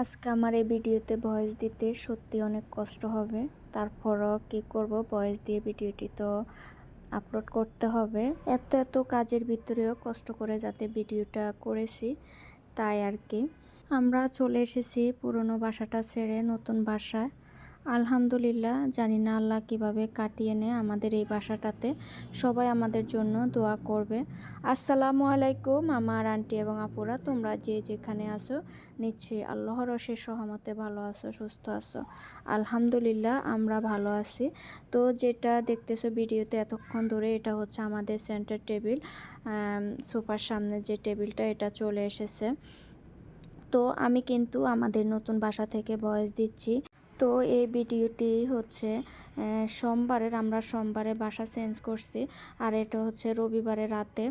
আজকে আমার এই ভিডিওতে ভয়েস দিতে সত্যি অনেক কষ্ট হবে। তারপরও কি করব? ভয়েস দিয়ে ভিডিওটি তো আপলোড করতে হবে। এত এত কাজের ভিতরেও কষ্ট করে যাতে ভিডিওটা করেছি, তাই আর কি। আমরা চলে এসেছি পুরনো বাসাটা ছেড়ে নতুন বাসায়। আলহামদুলিল্লাহ, জানি না আল্লাহ কীভাবে কাটিয়ে নেয় আমাদের এই বাসাটাতে। সবাই আমাদের জন্য দোয়া করবে। আসসালামু আলাইকুম আমার আন্টি এবং আপুরা, তোমরা যে যেখানে আসো নিশ্চয়ই আল্লাহর অশেষ সহমতে ভালো আছো, সুস্থ আছো। আলহামদুলিল্লাহ, আমরা ভালো আছি। তো যেটা দেখতেছো ভিডিওতে এতক্ষণ ধরে, এটা হচ্ছে আমাদের সেন্টার টেবিল। সোফার সামনে যে টেবিলটা, এটা চলে এসেছে। তো আমি কিন্তু আমাদের নতুন বাসা থেকে ভয়েস দিচ্ছি। তো এই ভিডিওটি হচ্ছে সোমবারের, আমরা সোমবারে বাসা চেঞ্জ করছি। আর এটা হচ্ছে রবিবারে রাতে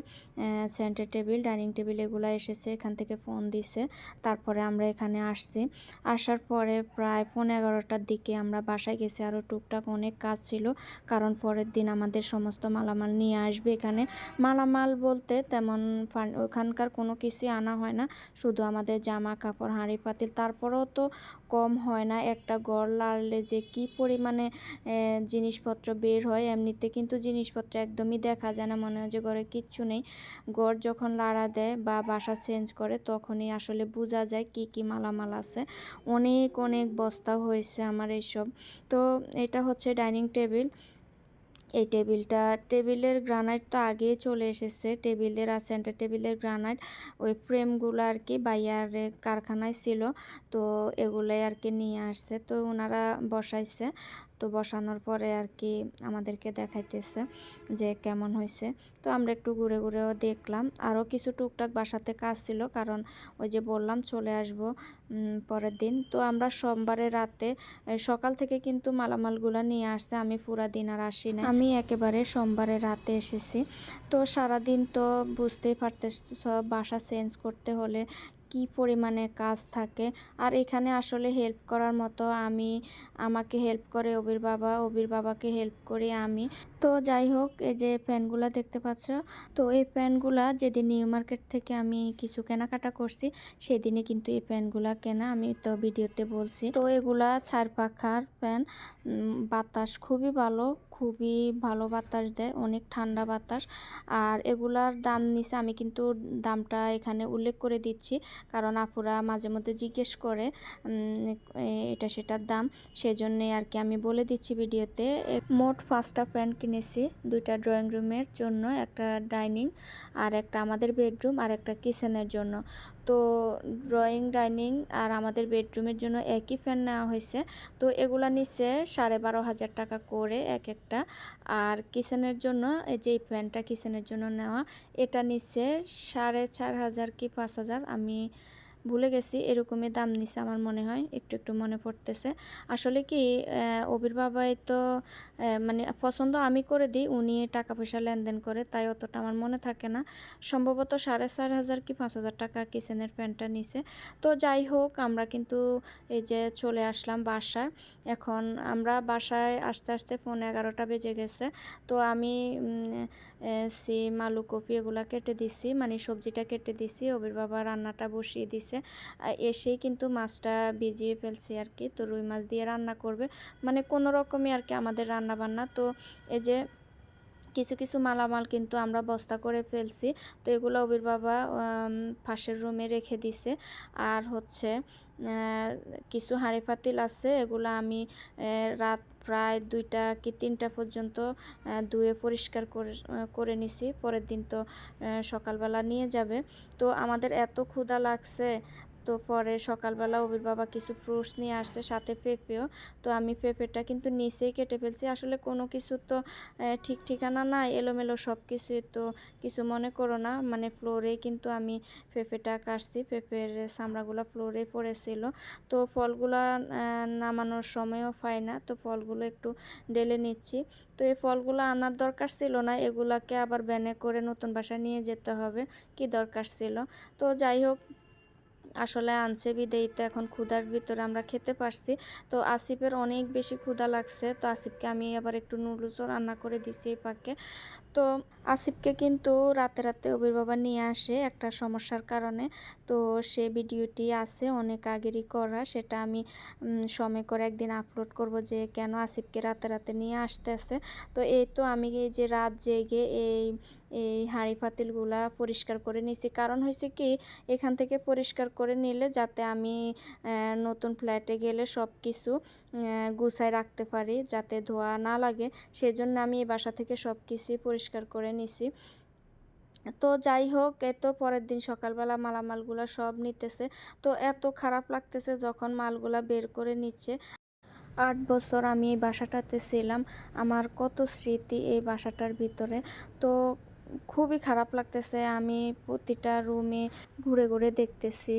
সেন্টার টেবিল ডাইনিং টেবিল এগুলো এসেছে, এখান থেকে ফোন দিছে। তারপরে আমরা এখানে আসছি। আসার পরে প্রায় পনেরো এগারোটার দিকে আমরা বাসায় গেছি। আরও টুকটাক অনেক কাজ ছিল, কারণ পরের দিন আমাদের সমস্ত মালামাল নিয়ে আসবে এখানে। মালামাল বলতে তেমন ওখানকার কোনো কিছুই আনা হয় না। শুধু আমাদের জামা কাপড় হাঁড়ি পাতিল তারপরেও তো কম হয় না। একটা গড় লাড়লে যে কি পরিমাণে জিনিসপত্র বের হয়, এমনিতে কিন্তু জিনিসপত্র একদমই দেখা যায় না। মনে হয় যে ঘরে কিচ্ছু নেই। গড় যখন লাড়া দেয় বা বাসা চেঞ্জ করে, তখনই আসলে বোঝা যায় কি কি মালামাল আছে। অনেক অনেক বস্তা হয়েছে আমার এইসব। তো এটা হচ্ছে ডাইনিং টেবিল। এই টেবিলটা, টেবিলের গ্রানাইট তো আগে চলে এসেছে। টেবিলের আর সেন্টার টেবিলের গ্রানাইট ওই ফ্রেমগুলো আর কি বাইয়ার কারখানায় ছিল। তো এগুলোই আর কি নিয়ে আসছে। তো ওনারা বসাইছে। তো বসানোর পরে আর কি আমাদেরকে দেখাইতেছে যে কেমন হয়েছে তো আমরা একটু ঘুরে ঘুরেও দেখলাম। আরও কিছু টুকটাক বাসাতে কাজ ছিল, কারণ ওই যে বললাম চলে আসব পরের দিন। তো আমরা সোমবারে রাতে সকাল থেকে কিন্তু মালামালগুলো নিয়ে আসছে। আমি পুরা দিন আর আসি না আমি একেবারে সোমবারে রাতে এসেছি। তো সারাদিন তো বুঝতেই পারতেছ, বাসা চেঞ্জ করতে হলে কি পরিমাণে কাজ থাকে। আর এখানে আসলে হেল্প করার মতো আমি, আমাকে হেল্প করে অবির বাবা অবির বাবাকে হেল্প করি আমি। তো যাই হোক, এই যে প্যানগুলো দেখতে পাচ্ছ, তো এই প্যানগুলা যেদিন নিউ মার্কেট থেকে আমি কিছু কেনাকাটা করছি, সেদিনে কিন্তু এই প্যানগুলা কেনা আমি তো ভিডিওতে বলছি। তো এগুলা ছাড় পাখার প্যান বাতাস খুবই ভালো খুবই ভালো বাতাস দেয়, অনেক ঠান্ডা বাতাস। আর এগুলার দাম নিছে আমি কিন্তু দামটা এখানে উল্লেখ করে দিচ্ছি। কারণ আপুরা মাঝে মধ্যে জিজ্ঞেস করে এটা সেটার দাম। সেজন্যে আর কি আমি বলে দিচ্ছি ভিডিওতে। মোট পাঁচটা প্যান্ট কিনেছি, দুইটা ড্রয়িং রুমের জন্য, একটা ডাইনিং আর একটা আমাদের বেডরুম আর একটা কিচেনের জন্য। তো ড্রয়িং ডাইনিং আর আমাদের বেডরুমের জন্য একই ফ্যান নেওয়া হয়েছে। তো এগুলা নিচ্ছে সাড়ে বারো হাজার টাকা করে এক একটা। আর কিচেনের জন্য, এই যে ফ্যানটা কিচেনের জন্য নেওয়া, এটা নিচ্ছে সাড়ে চার হাজার কি পাঁচ হাজার? আমি ভুলে গেছি, এরকমই দাম নিছে আমার মনে হয়, একটু একটু মনে পড়তেছে। আসলে কি অবির বাবাই তো মানে পছন্দ আমি করে দিই, উনি টাকা পয়সা লেনদেন করে, তাই অতটা আমার মনে থাকে না। সম্ভবত সাড়ে চার হাজার কি পাঁচ হাজার টাকা কিচেনের প্যান্টটা নিছে। তো যাই হোক, আমরা কিন্তু এই যে চলে আসলাম বাসায়। এখন আমরা বাসায় আস্তে আস্তে পৌনে এগারোটা বেজে গেছে। তো আমি সিম, আলু কপি এগুলা কেটে দিছি মানে সবজিটা কেটে দিছি অবির বাবা রান্নাটা বসিয়ে দিছি। এসেছে এসেই কিন্তু মাছটা ভিজিয়ে ফেলছে আর কি তো রুই মাছ দিয়ে রান্না করবে। মানে কোনো রকমই আর কি আমাদের রান্না বান্না তো এই যে কিছু কিছু মালামাল কিন্তু আমরা বস্তা করে ফেলছি। তো এগুলো অবির বাবা ফাঁসের রুমে রেখে দিছে। আর হচ্ছে কিছু হাঁড়ি পাতিল আছে। এগুলো আমি রাত প্রায় দুইটা কি তিনটা পর্যন্ত ধুয়ে পরিষ্কার করে নিছি। পরের দিন তো সকালবেলা নিয়ে যাবে। তো আমাদের এত ক্ষুধা লাগছে তো পরে সকালবেলা অবির বাবা কিছু ফ্রুটস নিয়ে আসছে, সাথে পেঁপেও। তো আমি পেঁপেটা কিন্তু নিচেই কেটে ফেলছি। আসলে কোনো কিছু তো ঠিক ঠিকানা নাই, এলোমেলো সব কিছুই তো কিছু মনে করো না। মানে ফ্লোরেই কিন্তু আমি পেঁপেটা কাটছি। পেঁপের চামড়াগুলো ফ্লোরে পড়েছিল। তো ফলগুলো নামানোর সময়ও পাই না। তো ফলগুলো একটু ডেলে নিচ্ছি। তো এই ফলগুলো আনার দরকার ছিল না। এগুলাকে আবার ব্যানে করে নতুন বাসায় নিয়ে যেতে হবে। কি দরকার ছিল? তো যাই হোক আসলে আনছে বিদেই তো এখন ক্ষুধার ভিতরে আমরা খেতে পারছি। তো আসিফের অনেক বেশি ক্ষুধা লাগছে। তো আসিফকে আমি আবার একটু নুডলসও রান্না করে দিছি এই পাকে। তো আসিফকে কিন্তু রাতে রাতে অবির বাবা নিয়ে আসে একটা সমস্যার কারণে। তো সে ভিডিওটি আছে অনেক আগেরই করা, সেটা আমি সময় করে একদিন আপলোড করব যে কেন আসিফকে রাতে রাতে নিয়ে আসতেছে। তো এই তো আমি এই যে রাত জেগে এই এই হাঁড়ি পাতিলগুলা পরিষ্কার করে নিছি। কারণ হয়েছে কি, এখান থেকে পরিষ্কার করে নিলে যাতে আমি নতুন ফ্ল্যাটে গেলে সব কিছু গুছায় রাখতে পারি যাতে ধোয়া না লাগে। সেজন্য আমি এই বাসা থেকে সব কিছুই পরিষ্কার করে নিছি। তো যাই হোক, এ তো পরের দিন সকালবেলা মালামালগুলো সব নিতেছে। তো এত খারাপ লাগতেছে যখন মালগুলা বের করে নিচ্ছে। আট বছর আমি এই বাসাটাতে ছিলাম, আমার কত স্মৃতি এই বাসাটার ভিতরে। তো খুবই খারাপ লাগতেছে, আমি প্রতিটা রুমে ঘুরে ঘুরে দেখতেছি।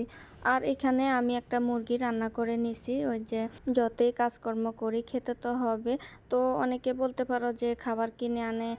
আর এখানে আমি একটা মুরগি রান্না করে নিছি। ওই যে যতই কাজকর্ম করি, খেতে তো হবে। তো অনেকে বলতে পারো যে খাবার কিনে আনে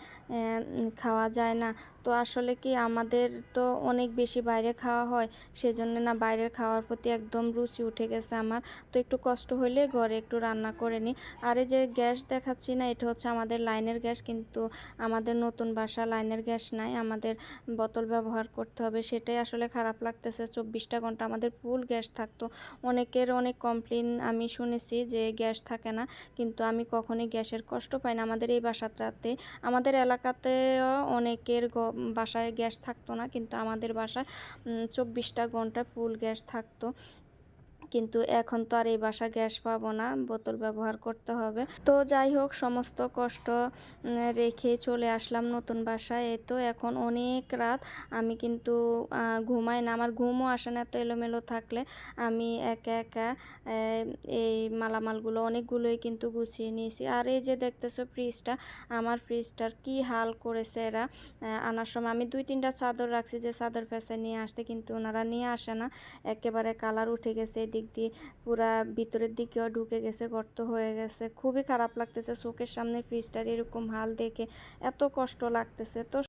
খাওয়া যায় না। তো আসলে কি আমাদের তো অনেক বেশি বাইরে খাওয়া হয়, সেজন্য না বাইরের খাওয়ার প্রতি একদম রুচি উঠে গেছে আমার। তো একটু কষ্ট হইলে ঘরে একটু রান্না করে নিই। আর এই যে গ্যাস দেখাচ্ছি না, এটা হচ্ছে আমাদের লাইনের গ্যাস, কিন্তু আমাদের নতুন বাসা লাইনের গ্যাস নাই। আমাদের বোতল ব্যবহার করতে হবে, সেটাই আসলে খারাপ লাগতেছে। চব্বিশটা ঘণ্টা আমাদের ফুল গ্যাস থাকতো। অনেকের অনেক কমপ্লেন আমি শুনেছি যে গ্যাস থাকে না, কিন্তু আমি কখনোই গ্যাসের কষ্ট পাই না। আমাদের এই বাসাটাতে, আমাদের এলাকাতেও অনেকের বাসায় গ্যাস থাকতো না, কিন্তু আমাদের বাসায় চব্বিশটা ঘণ্টা ফুল গ্যাস থাকতো। কিন্তু এখন তো আর এই বাসা গ্যাস পাবো না, বোতল ব্যবহার করতে হবে। তো যাই হোক, সমস্ত কষ্ট রেখে চলে আসলাম নতুন বাসায়। এই তো এখন অনেক রাত। আমি কিন্তু ঘুমাই না। আমার ঘুমও আসে না এত এলোমেলো থাকলে। আমি একা একা এই মালামালগুলো অনেকগুলোই কিন্তু গুছিয়ে নিয়েছি। আর এই যে দেখতেছো ফ্রিজটা, আমার ফ্রিজটার কি হাল করেছে এরা। আনার সময় আমি দুই তিনটা চাদর রাখছি যে চাদর ফেসে নিয়ে আসতে, কিন্তু ওনারা নিয়ে আসে না। একেবারে কালার উঠে গেছে এদিক দিয়ে পুরা ভিতরের দিকেও ঢুকে গেছে, গর্ত হয়ে গেছে। খুবই খারাপ লাগতেছে, চোখের সামনে ফ্রিজটার এরকম হাল দেখে। এত কষ্ট লাগতেছে। তো